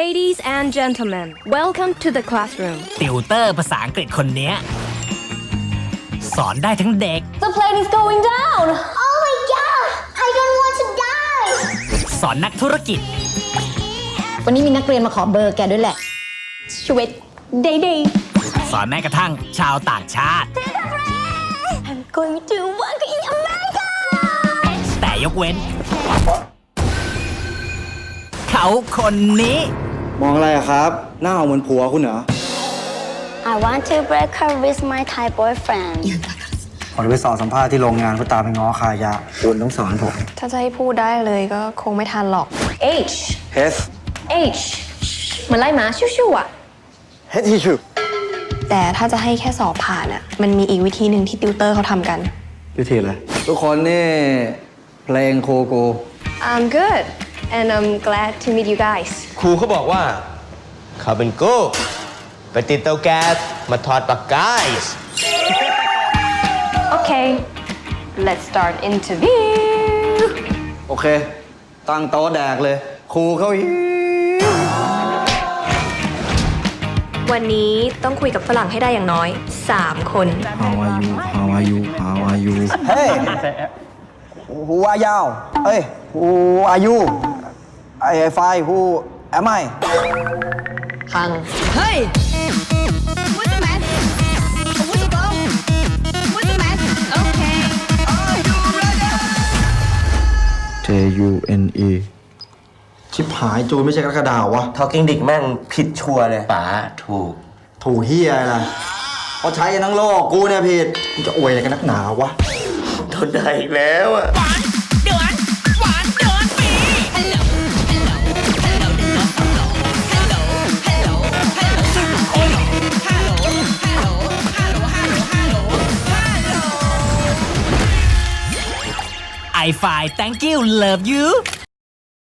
Ladies and gentlemen, welcome to the classroom. ติวเตอร์ภาษาอังกฤษคนเนี้ย สอนได้ทั้งเด็ก The plane is going down. Oh my god! I don't want to die! สอนนักธุรกิจ วันนี้มีนักเรียนมาขอเบอร์แกด้วยแหละชีวิต day day สอนแม้กระทั่งชาวต่างชาติ I'm going to work in America แต่ยกเว้น เขาคนนี้ มองอะไรอะครับ หน้าเอาเหมือนผัวคุณเหรอ I want to break her with my Thai boyfriend. ขอไปสอบสัมภาษณ์ที่โรงงานเพื่อตามไปง้อคายาคุณต้องสอนผม ถ้าจะให้พูดได้เลยก็คงไม่ทันหรอก H H H เหมือนไล่หมาชิวๆอะ H T ชูแต่ถ้าจะให้แค่สอบผ่านอะ มันมีอีกวิธีหนึ่งที่ติวเตอร์เขาทำกัน วิธีอะไร ทุกคนนี่ เพลงโคโก I'm good and I'm glad to meet you guys ครูเขาบอกว่าเขาเป็นโก้ไปติดเตาแก๊สมาทอดปากกาย Okay let's start interview โอเค ตั้งโต๊ะแดกเลย ครูเขาหิววันนี้ต้องคุยกับฝรั่งให้ได้อย่างน้อย 3 คน How are you How are you How are you Hey Who are you เอ้ย Who are you I I find Who am I พัง J U N E ชิบหายจูนไม่ใช่กระดาววะ ทอ l กิ้งดิกแม่งผิดชัวร์เลยป๋าถูก ถูเฮียอะไรล่ะเพราะใช้กันทั้งโลกกูเนี่ยผิดมึงจะอวยอะไรกันนักหนาวะทนได้อีกแล้วอะ I find thank you. Love you